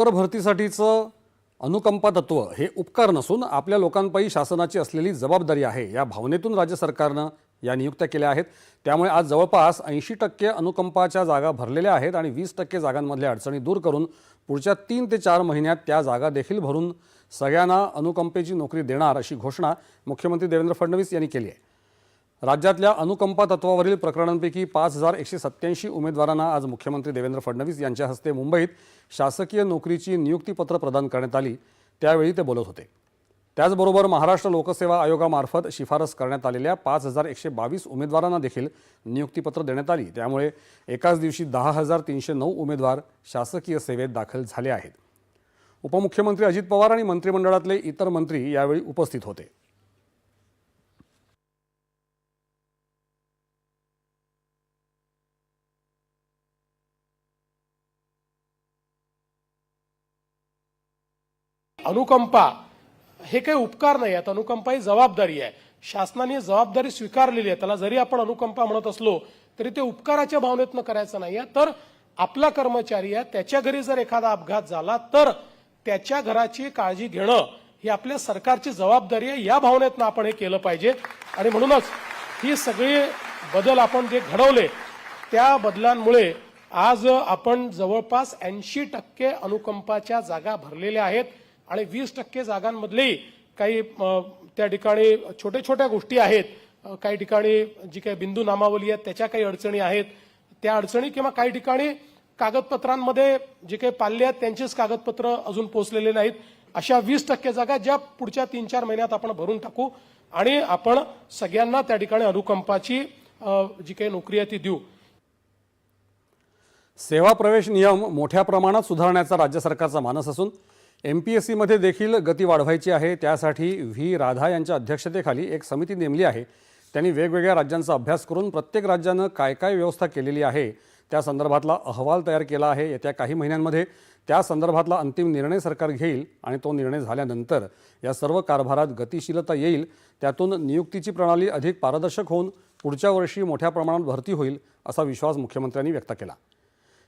तर भरतीसाठीचं अनुकंपा तत्व हे उपकार नसून आपल्या लोकांपायी शासनाची असलेली जबाबदारी आहे या भावनेतून राज्य सरकारनं या नियुक्त्या केल्या आहेत. त्यामुळे आज जवळपास ऐंशी टक्के अनुकंपाच्या जागा भरलेल्या आहेत आणि वीस टक्के जागांमधल्या अडचणी दूर करून पुढच्या तीन ते चार महिन्यात त्या जागा देखील भरून सगळ्यांना अनुकंपेची नोकरी देणार अशी घोषणा मुख्यमंत्री देवेंद्र फडणवीस यांनी केली आहे. राज्यातल्या अनुकंपा तत्वावरील प्रकरणांपैकी पाच हजार एकशे सत्याऐंशी उमेदवारांना आज मुख्यमंत्री देवेंद्र फडणवीस यांच्या हस्ते मुंबईत शासकीय नोकरीची नियुक्तीपत्र प्रदान करण्यात आली. त्यावेळी ते बोलत होते. त्याचबरोबर महाराष्ट्र लोकसेवा आयोगामार्फत शिफारस करण्यात आलेल्या पाच हजार एकशे बावीस उमेदवारांना देखील नियुक्तीपत्र देण्यात आली. त्यामुळे एकाच दिवशी दहा हजार तीनशे नऊ उमेदवार शासकीय सेवेत दाखल झाले आहेत. उपमुख्यमंत्री अजित पवार आणि मंत्रिमंडळातले इतर मंत्री यावेळी उपस्थित होते. अनुकंपा. हे काही उपकार नाही आहेत अनुकंपा ही जबाबदारी आहे. शासनाने जबाबदारी स्वीकारलेली आहे. त्याला जरी आपण अनुकंपा म्हणत असलो तरी ते उपकाराच्या भावनेतनं करायचं नाही आहे. तर आपला कर्मचारी आहे त्याच्या घरी जर एखादा अपघात झाला तर त्याच्या घराची काळजी घेणं ही आपल्या सरकारची जबाबदारी आहे. या भावनेतनं आपण हे केलं पाहिजे. आणि म्हणूनच ही सगळी बदल आपण जे घडवले त्या बदलांमुळे आज आपण जवळपास ऐंशी टक्के अनुकंपाच्या जागा भरलेल्या आहेत. आणि वीस टक्के जागांमधली काही त्या ठिकाणी छोट्या छोट्या गोष्टी आहेत. काही ठिकाणी जी काही बिंदू नामावली आहेत त्याच्या काही अडचणी आहेत. त्या अडचणी किंवा काही ठिकाणी कागदपत्रांमध्ये जे काही पाल्ले आहेत त्यांचेच कागदपत्र अजून पोहोचलेले नाहीत. अशा वीस टक्के जागा ज्या पुढच्या तीन चार महिन्यात आपण भरून टाकू आणि आपण सगळ्यांना त्या ठिकाणी अनुकंपाची जी काही नोकरी आहे ती देऊ. सेवा प्रवेश नियम मोठ्या प्रमाणात सुधारण्याचा राज्य सरकारचा मानस असून एम पी एस सीमध्ये देखील गती वाढवायची आहे. त्यासाठी व्ही. राधा यांच्या अध्यक्षतेखाली एक समिती नेमली आहे. त्यांनी वेगवेगळ्या राज्यांचा अभ्यास करून प्रत्येक राज्यानं काय काय व्यवस्था केलेली आहे त्या संदर्भातला अहवाल तयार केला आहे. येत्या काही महिन्यांमध्ये त्या संदर्भातला अंतिम निर्णय सरकार घेईल आणि तो निर्णय झाल्यानंतर या सर्व कारभारात गतिशीलता येईल. त्यातून नियुक्तीची प्रणाली अधिक पारदर्शक होऊन पुढच्या वर्षी मोठ्या प्रमाणात भरती होईल असा विश्वास मुख्यमंत्र्यांनी व्यक्त केला.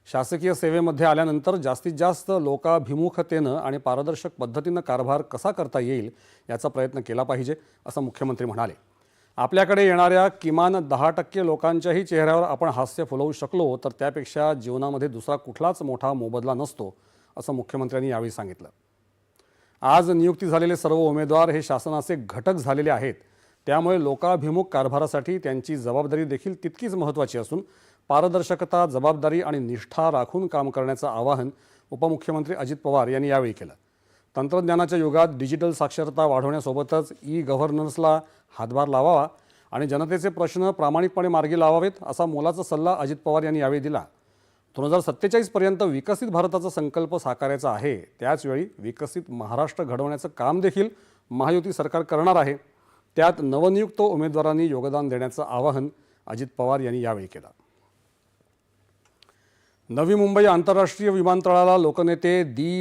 शासकीय सेवेमध्ये आल्यानंतर जास्तीत जास्त लोकाभिमुखतेनं आणि पारदर्शक पद्धतीनं कारभार कसा करता येईल याचा प्रयत्न केला पाहिजे असं मुख्यमंत्री म्हणाले. आपल्याकडे येणाऱ्या किमान दहा टक्के लोकांच्याही चेहऱ्यावर आपण हास्य फुलवू शकलो तर त्यापेक्षा जीवनामध्ये दुसरा कुठलाच मोठा मोबदला नसतो असं मुख्यमंत्र्यांनी यावेळी सांगितलं. आज नियुक्ती झालेले सर्व उमेदवार हे शासनाचे घटक झालेले आहेत. त्यामुळे लोकाभिमुख कारभारासाठी त्यांची जबाबदारी देखील तितकीच महत्त्वाची असून पारदर्शकता जबाबदारी आणि निष्ठा राखून काम करण्याचं आवाहन उपमुख्यमंत्री अजित पवार यांनी यावेळी केलं. तंत्रज्ञानाच्या युगात डिजिटल साक्षरता वाढवण्यासोबतच ई गव्हर्नन्सला हातभार लावावा आणि जनतेचे प्रश्न प्रामाणिकपणे मार्गी लावावेत असा मोलाचा सल्ला अजित पवार यांनी यावेळी दिला. दोन हजार सत्तेचाळीसपर्यंत विकसित भारताचा संकल्प साकारायचा आहे. त्याचवेळी विकसित महाराष्ट्र घडवण्याचं काम देखील महायुती सरकार करणार आहे. त्यात नवनियुक्त उमेदवारांनी योगदान देण्याचं आवाहन अजित पवार यांनी यावेळी केलं. नवी मुंबई आंतरराष्ट्रीय विमानतळाला लोकनेते दी